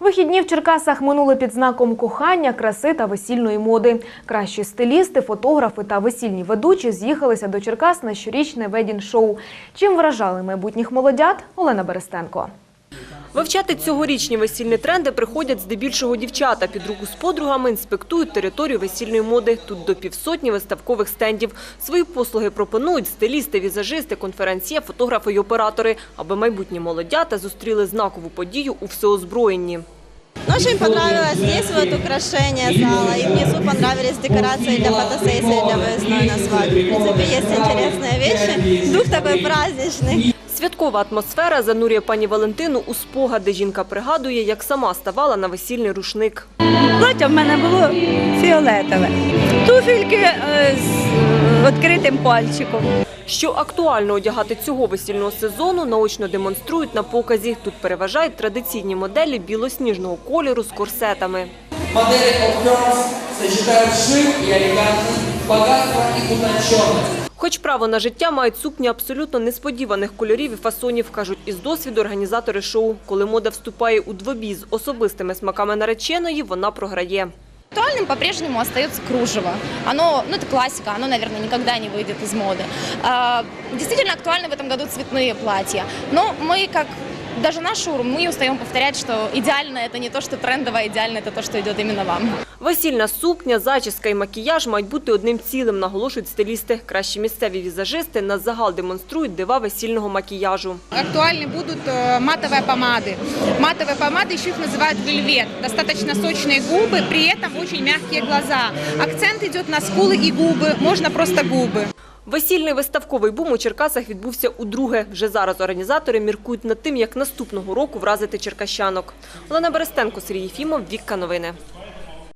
Вихідні в Черкасах минули під знаком кохання, краси та весільної моди. Кращі стилісти, фотографи та весільні ведучі з'їхалися до Черкас на щорічне ведін-шоу. Чим вражали майбутніх молодят Олена Берестенко. Вивчати цьогорічні весільні тренди приходять здебільшого дівчата. Під руку з подругами інспектують територію весільної моди. Тут до півсотні виставкових стендів. Свої послуги пропонують стилісти, візажисти, конференціє, фотографи й оператори, аби майбутні молодята зустріли знакову подію у всеозброєнні. Очень понравилось здесь вот украшение зала, и внизу понравились декорации для фотосессии, для выездной на свадьбу. В принципе, есть интересные вещи, дух такой праздничный. Святкова атмосфера занурює пані Валентину у спогади. Жінка пригадує, як сама ставала на весільний рушник. Плаття в мене було фіолетове. Туфельки е, з е, відкритим пальчиком. Що актуально одягати цього весільного сезону, наочно демонструють на показі. Тут переважають традиційні моделі білосніжного кольору з корсетами. Модели of Girls сочетают шик и элегантность, богатство и утонченность. Хоч право на життя мають сукні абсолютно несподіваних кольорів і фасонів, кажуть із досвіду організатори шоу. Коли мода вступає у двобій з особистими смаками нареченої, вона програє. Актуальным по-прежнему остается кружево. Оно, ну это классика, оно, наверное, никогда не выйдет из моды. А, действительно актуальны в этом году цветные платья. Но мы, как даже наш шоурум, мы не устаем повторять, что идеально это не то, что трендово, идеально это то, что идет именно вам. Весільна сукня, зачіска і макіяж мають бути одним цілим, наголошують стилісти. Кращі місцеві візажисти на загал демонструють дива весільного макіяжу. Актуальны будут э, матовые помады. Матовые помады еще их называют вельвет. Достаточно сочные губы, при этом очень мягкие глаза. Акцент идет на скулы и губы, можно просто губы. Весільний виставковий бум у Черкасах відбувся удруге. Вже зараз організатори міркують над тим, як наступного року вразити черкащанок. Олена Берестенко, Сергій Фімов, Вікка Новини.